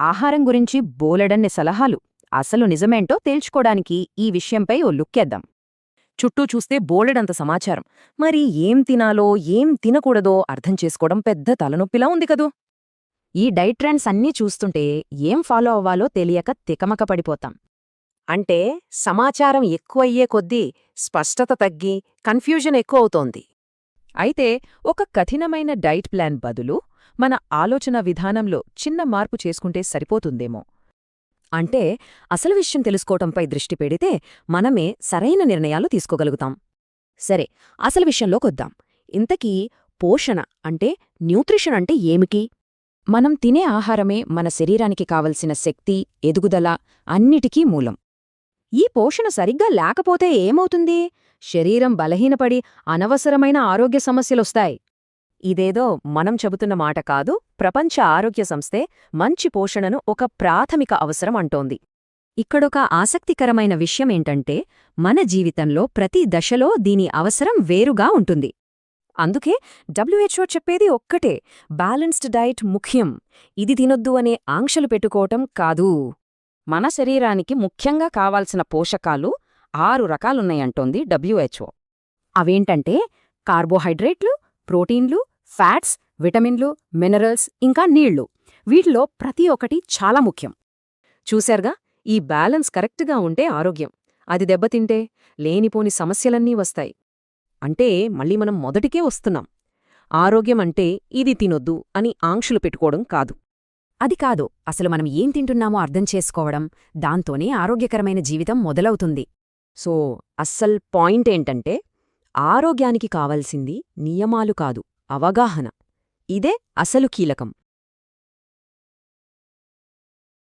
ఆహారం గురించి బోలెడన్ని సలహాలు అసలు నిజమేంటో తేల్చుకోడానికి ఈ విషయంపై ఓ లుక్కేద్దాం చుట్టూ చూస్తే బోలెడంత సమాచారం. మరి ఏం తినాలో ఏం తినకూడదో అర్థం చేసుకోవడం పెద్ద తలనొప్పిలా ఉంది కదూ? ఈ డైట్ ట్రెండ్స్ అన్నీ చూస్తుంటే ఏం ఫాలో అవ్వాలో తెలియక తికమక పడిపోతాం. అంటే సమాచారం ఎక్కువయ్యే కొద్దీ స్పష్టత తగ్గి కన్ఫ్యూజన్ ఎక్కువవుతోంది. అయితే ఒక కఠినమైన డైట్ ప్లాన్ బదులు మన ఆలోచన విధానంలో చిన్న మార్పు చేసుకుంటే సరిపోతుందేమో. అంటే అసలు విషయం తెలుసుకోవటంపై దృష్టి పెడితే మనమే సరైన నిర్ణయాలు తీసుకోగలుగుతాం. సరే అసలు విషయంలోకొద్దాం ఇంతకీ పోషణ అంటే న్యూట్రిషన్ అంటే ఏమిటి? మనం తినే ఆహారమే మన శరీరానికి కావలసిన శక్తి ఎదుగుదల అన్నిటికీ మూలం. ఈ పోషణ సరిగ్గా లేకపోతే ఏమవుతుంది? శరీరం బలహీనపడి అనవసరమైన ఆరోగ్య సమస్యలొస్తాయి. ఇదేదో మనం చెబుతున్న మాట కాదు ప్రపంచ ఆరోగ్య సంస్థే మంచి పోషణను ఒక ప్రాథమిక అవసరం అంటోంది. ఇక్కడొక ఆసక్తికరమైన విషయమేంటంటే మన జీవితంలో ప్రతి దశలో దీని అవసరం వేరుగా ఉంటుంది. అందుకే డబ్ల్యూహెచ్ఓ చెప్పేది ఒక్కటే బ్యాలెన్స్డ్ డైట్ ముఖ్యం ఇది తినొద్దు అనే ఆంక్షలు పెట్టుకోవటం కాదు. మన శరీరానికి ముఖ్యంగా కావాల్సిన పోషకాలు ఆరు రకాలున్నాయంటోంది డబ్ల్యూహెచ్ఓ అవేంటంటే కార్బోహైడ్రేట్లు ప్రోటీన్లు ఫ్యాట్స్ విటమిన్లు మినరల్స్ ఇంకా నీళ్ళు. వీటిలో ప్రతి ఒక్కటి చాలా ముఖ్యం. చూశారుగా ఈ బ్యాలెన్స్ కరెక్ట్గా ఉంటే ఆరోగ్యం. అది దెబ్బతింటే లేనిపోని సమస్యలన్నీ వస్తాయి. అంటే మళ్ళీ మనం మొదటికే వస్తున్నాం. ఆరోగ్యం అంటే ఇది తినొద్దు అని ఆంక్షలు పెట్టుకోవడం కాదు. అది కాదు అసలు మనం ఏం తింటున్నామో అర్థం చేసుకోవడం దాంతోనే ఆరోగ్యకరమైన జీవితం మొదలవుతుంది. సో అస్సల్ పాయింట్ ఏంటంటే ఆరోగ్యానికి కావలసింది నియమాలు కాదు. అవగాహన. ఇదే అసలు కీలకం.